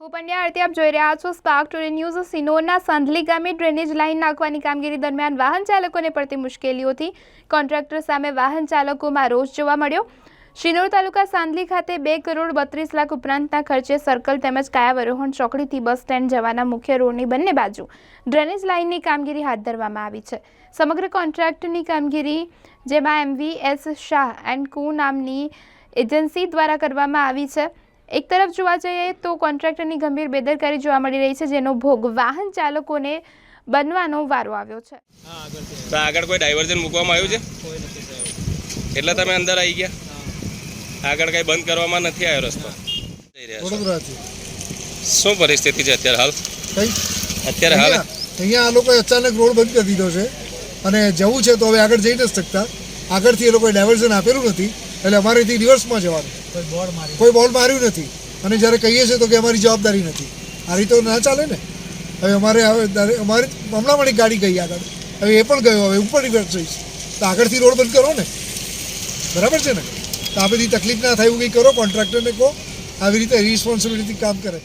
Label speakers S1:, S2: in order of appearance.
S1: હું પંડ્યા આરતી, આપ જોઈ રહ્યા છો સ્પાર્ક ટુડે ન્યૂઝ સિનોરના સાંધલી ગામે ડ્રેનેજ લાઇન નાખવાની કામગીરી દરમિયાન વાહન ચાલકોને પડતી મુશ્કેલીઓથી કોન્ટ્રાક્ટર સામે વાહન ચાલકોમાં રોષ જોવા મળ્યો. શિનોર તાલુકા સાંધલી ખાતે બે કરોડ બત્રીસ લાખ ઉપરાંતના ખર્ચે સર્કલ તેમજ કાયાવરોહણ ચોકડીથી બસ સ્ટેન્ડ જવાના મુખ્ય રોડની બંને બાજુ ડ્રેનેજ લાઇનની કામગીરી હાથ ધરવામાં આવી છે. સમગ્ર કોન્ટ્રાક્ટની કામગીરી, જેમાં એમવી એસ શાહ એન્ડ કુ નામની એજન્સી દ્વારા કરવામાં આવી છે. એક તરફ જોવા જઈએ તો કોન્ટ્રાક્ટરની ગંભીર બેદરકારી જોવા મળી રહી છે જેનો ભોગ વાહન ચાલકોને બનવાનો વારો આવ્યો છે.
S2: આગળ કોઈ ડાયવર્ઝન મૂકવામાં આવ્યું છે?
S3: કોઈ નથી થયું.
S2: એટલે તમે અંદર આવી ગયા? આગળ કઈ બંધ કરવામાં નથી આવ્યો રસ્તો? શું પરિસ્થિતિ છે અત્યારે હાલ? અત્યારે હાલ?
S4: અહીંયા અહીંયા આ લોકોએ અચાનક રોડ બંધ કરી દીધો છે અને જવું છે તો હવે આગળ જઈ નથી શકતા. આગળથી એ લોકોએ ડાયવર્ઝન આપેલું નથી. એટલે અમારેથી રિવર્સમાં જવાનું.
S3: કોઈ
S4: બોલ માર્યું નથી. અને જ્યારે કહીએ છીએ તો કે અમારી જવાબદારી નથી. આ રીતે ના ચાલે ને? હવે અમારે હવે અમારી હમણાં પણ ગાડી ગઈ આગળ. હવે એ પણ ગયો, હવે ઉપર રિવર્સ જઈશ તો આગળથી રોડ બંધ કરો ને? બરાબર છે ને? તો આ બધી તકલીફ ના થાય એવું કંઈ કરો? કોન્ટ્રાક્ટરને કહો, આવી રીતે રિસ્પોન્સિબિલિટી કામ કરે.